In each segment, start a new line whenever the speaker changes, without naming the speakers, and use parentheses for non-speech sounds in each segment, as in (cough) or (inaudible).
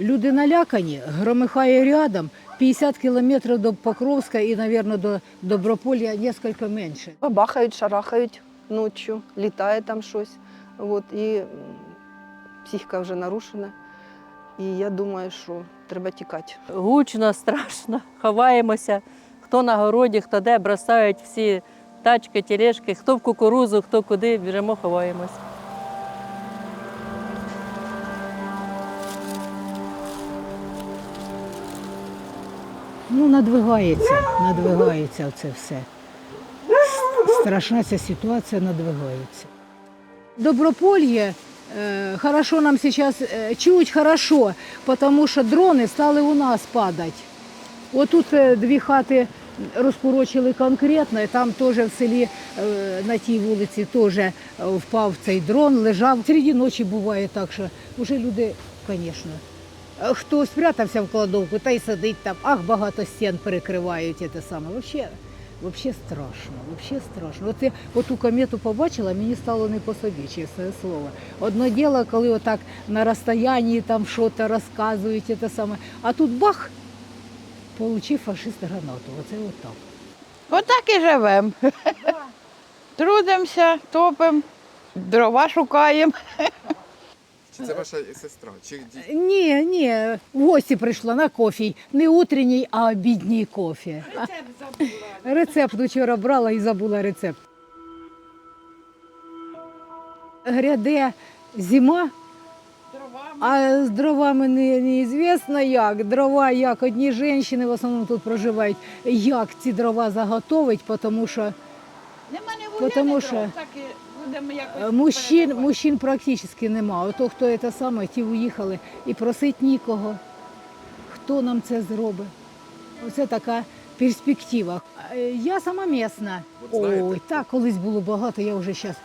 Люди налякані, громихає рядом, 50 кілометрів до Покровська і, мабуть, до Доброполья несколько менше.
Бахають, шарахають ночі, літає там щось. От, і психіка вже нарушена. І я думаю, що треба тікати.
Гучно, страшно, ховаємося. Хто на городі, хто де, бросають всі тачки, тележки, хто в кукурузу, хто куди, біжимо, ховаємось.
Ну, надвигається, надвигається це все. Страшна ця ситуація надвигається. Доброполье э, хорошо нам сейчас э, чуть хорошо, потому що дрони стали у нас падати. Отут е, дві хати розпорочили конкретно, і там теж в селі е, на тій вулиці теж е, впав цей дрон, лежав. Серед ночі буває так, що вже люди, звісно. Хто спрятався в кладовку, та й сидить там, ах, багато стін перекривають те саме. Вообще, вообще страшно, вообще страшно. От я оту комету побачила, мені стало не по собі, чесне слово. Одно діло, коли отак на розстоянні там щось розказують, те саме. А тут бах, получив фашист гранату. Оце отак.
Отак і живемо. (laughs) Трудимося, топимо, дрова шукаємо. (laughs)
Це ваша сестра? Чи ді-
Ні, ні, в гості прийшла на кофій. Не утренній, а обідній кофі. Рецепт забула. Рецепт вчора брала і забула рецепт. Гряде зима, а з дровами не, неізвісно як. Дрова як. Одні жінки в основному тут проживають. Як ці дрова заготовить, тому що
Нема не
Потому що
так і будемо
Е,
якось.
Мужчин,
переживати.
мужчин практично нема. Ото хто це саме, ті уїхали і просить нікого. Хто нам це зробить? Оце така перспектива. Е, Я сама місна. Ой, так, колись було багато, я вже зараз.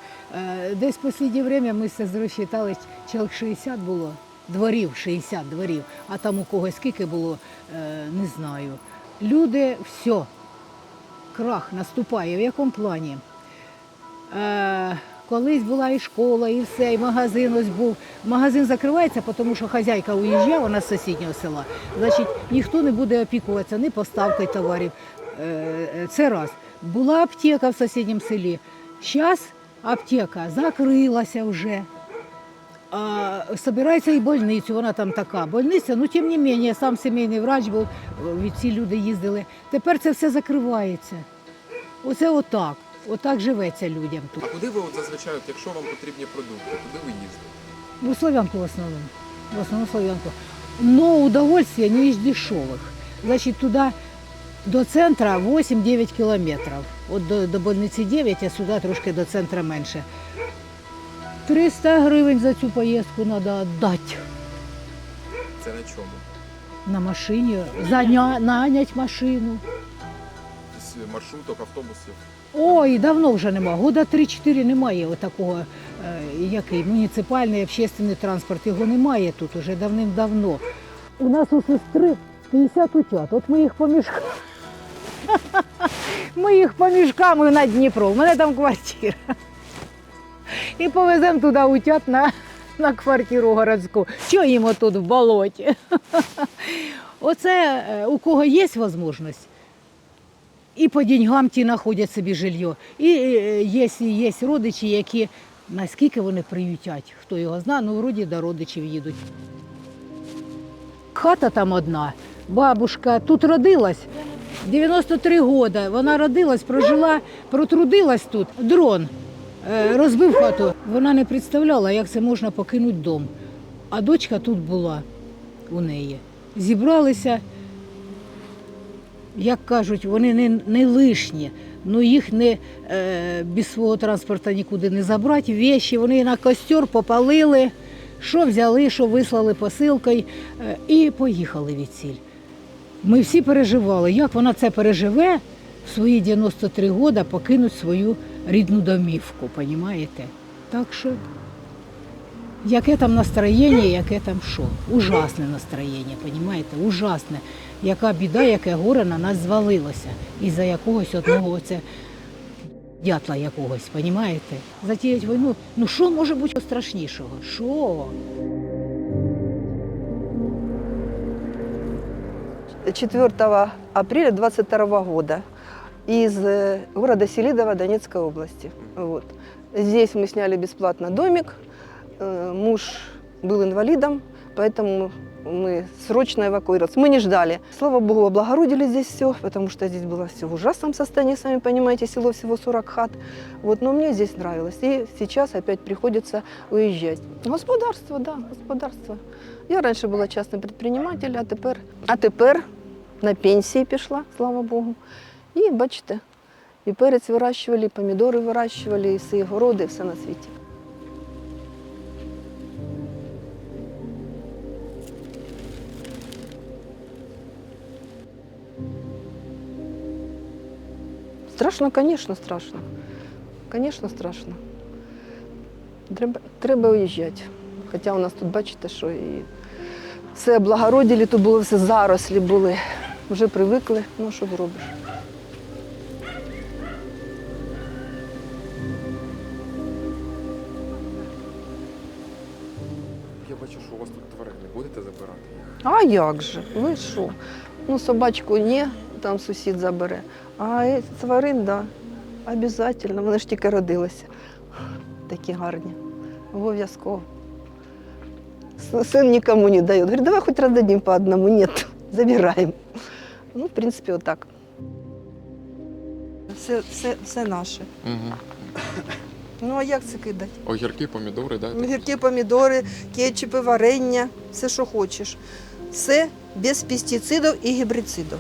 Десь в останнє время ми все зрозчитали, чоловік 60 було, дворів, 60 дворів, а там у когось скільки було, е, не знаю. Люди, все, крах наступає. В якому плані? Е, колись була і школа, і все, і магазин ось був. Магазин закривається, тому що хазяйка уїжджає, вона з сусіднього села. Значить, ніхто не буде опікуватися ні поставкою товарів. Е, е, Це раз. Була аптека в сусідньому селі. Зараз аптека закрилася вже. А, собирається і больницю, вона там така. Больниця, ну тим не менше, сам сімейний врач був, ці люди їздили. Тепер це все закривається. Оце отак. Отак живеться людям тут.
А куди ви от зазвичай, якщо вам потрібні продукти, куди ви їздите?
Ну, Славянку в основном. В основном Славянку. Но удовольствие не из дешевых. Значит, туда до центра 8-9 кілометрів. От до, до больниці 9, а сюди трошки до центра менше. 300 гривень за цю поїздку треба віддати
Це на чому?
на машині, заня, нанять машину.
З маршруток, автобусів?
Ой, давно вже нема. Года 3-4 немає отакого, е, який муніципальний общественний транспорт. Його немає тут уже давним-давно. У нас у сестри 50 утят. От ми їх поміж... (laughs) Ми їх поміжками на Дніпро. У мене там квартира. І повеземо туди утят на, на квартиру городську. Що їм отут в болоті? (laughs) Оце е, у кого є можливість, і по деньгам ті знаходять собі жилье. І е, є, є родичі, які наскільки вони приютять, хто його знає, ну вроді до родичів їдуть. Хата там одна, бабушка тут родилась. 93 роки. Вона родилась, прожила, протрудилась тут. Дрон е, розбив хату. Вона не представляла, як це можна покинути дом. А дочка тут була у неї. Зібралися, як кажуть, вони не, не лишні, ну їх не е, без свого транспорту нікуди не забрати. Вещі вони на костер попалили, що взяли, що вислали посилкою е, і поїхали від ціль. Ми всі переживали, як вона це переживе в свої 93 роки покинуть свою рідну домівку, понімаєте? Так що, яке там настроєння, яке там що? Ужасне настроєння, понімаєте? Ужасне. Яка біда, яке горе на нас звалилося. Із-за якогось одного оце дятла якогось, понімаєте? Затіять війну. Ну що може бути страшнішого? Що?
4 апреля 22 года из э, города Селидово Донецкой области. Вот. Здесь мы сняли бесплатно домик. Э, Муж был инвалидом, поэтому мы срочно эвакуировались. Мы не ждали. Слава богу, облагородили здесь все, потому что здесь было все в ужасном состоянии, сами понимаете, село всего 40 хат. Вот, но мне здесь нравилось. И сейчас опять приходится уезжать. Господарство, да, господарство. Я раньше була частним предпринимателем, а тепер, а тепер на пенсії пішла, слава Богу. І бачите, і перець вирощували, і помідори вирощували, і всі городи, і все на світі. Страшно, звісно, страшно. Звісно, страшно. Треба, треба уїжджати. Хоча у нас тут, бачите, що і все облагородили, тут було все зарослі були. Вже привикли, ну що зробиш.
Що у вас тут тварини. Будете забирати їх?
А як же? Ви що? Ну, собачку ні, там сусід забере. А е, тварин, так, да, обов'язково. Вони ж тільки родилися. Такі гарні. Обов'язково. С- Сын никому не дает. Говорит, давай хоть раздадим по одному. Нет, забираем. Ну, в принципі, отак. Все, все, все наше.
Угу.
Ну, а як це кидати?
Огірки, помідори, да?
Огірки, помідори, кетчупи, варення, все, що хочеш. Все без пестицидів і гібрицидів.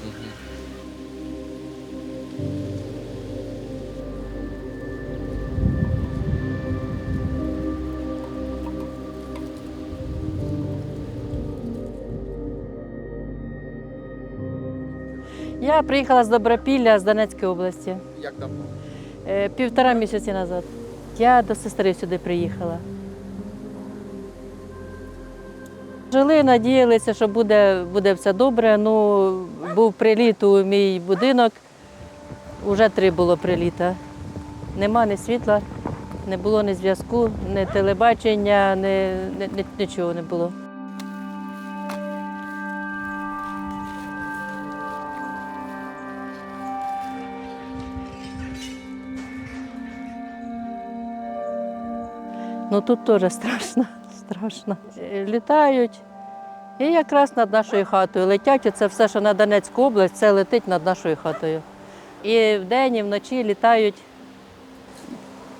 Я приїхала з Добропілля з Донецької області
Як давно?
е, півтора місяці назад. Я до сестри сюди приїхала. Жили, надіялися, що буде, буде все добре. Ну, був приліт у мій будинок. Уже три було приліта. Нема ні світла, не було ні зв'язку, ні телебачення, ні, ні- нічого не було. Ну тут теж страшно, (laughs) страшно. Літають. І якраз над нашою хатою летять. Оце все, що на Донецьку область, це летить над нашою хатою. І вдень, і вночі літають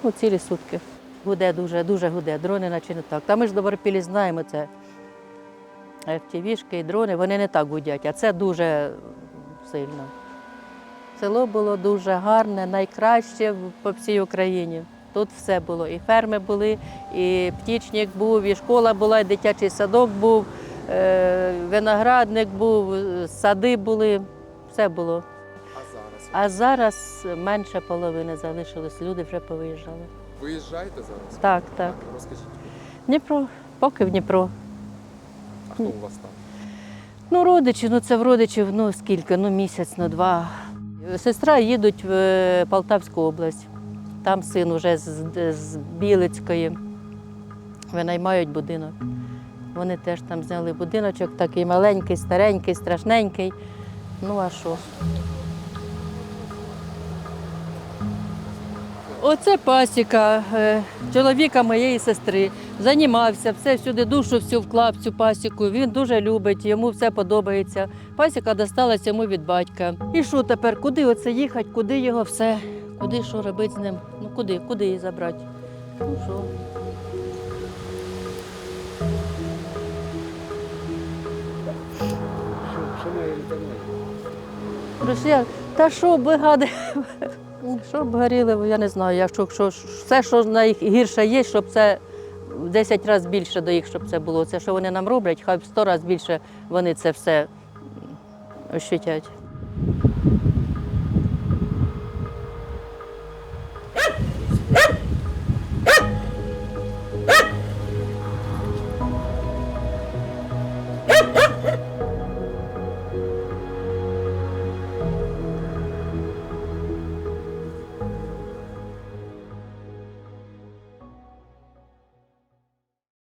ну, цілі сутки. Гуде дуже, дуже гуде. Дрони наче не так. Та ми ж добропілі знаємо це. FTV-шки і дрони, вони не так гудять, а це дуже сильно. Село було дуже гарне, найкраще по всій Україні. Тут все було. І ферми були, і птічник був, і школа була, і дитячий садок був, е, виноградник був, сади були, все було.
А зараз?
А зараз менше половини залишилось, люди вже повиїжджали.
Виїжджаєте зараз?
Так, так.
Розкажіть,
Дніпро, поки в Дніпро.
а хто у вас там?
Ну, родичі, ну це в родичів, ну скільки, ну місяць, ну два. Сестра їдуть в е, Полтавську область. Там син уже з, з Білицької. Винаймають будинок. Вони теж там зняли будиночок, такий маленький, старенький, страшненький. Ну а що? Оце пасіка е, чоловіка моєї сестри. Займався, все всюди душу всю вклав цю пасіку. Він дуже любить, йому все подобається. Пасіка досталась йому від батька. І що тепер? Куди оце їхати? Куди його все? Куди що робити з ним? Ну куди? Куди її забрати? Ну що? Росія, та що б гади? (laughs) Що б горіли, я не знаю. Якщо що, все, що найгірше є, щоб це в 10 разів більше до їх, щоб це було. Це що вони нам роблять, хай в 100 разів більше вони це все ощутять.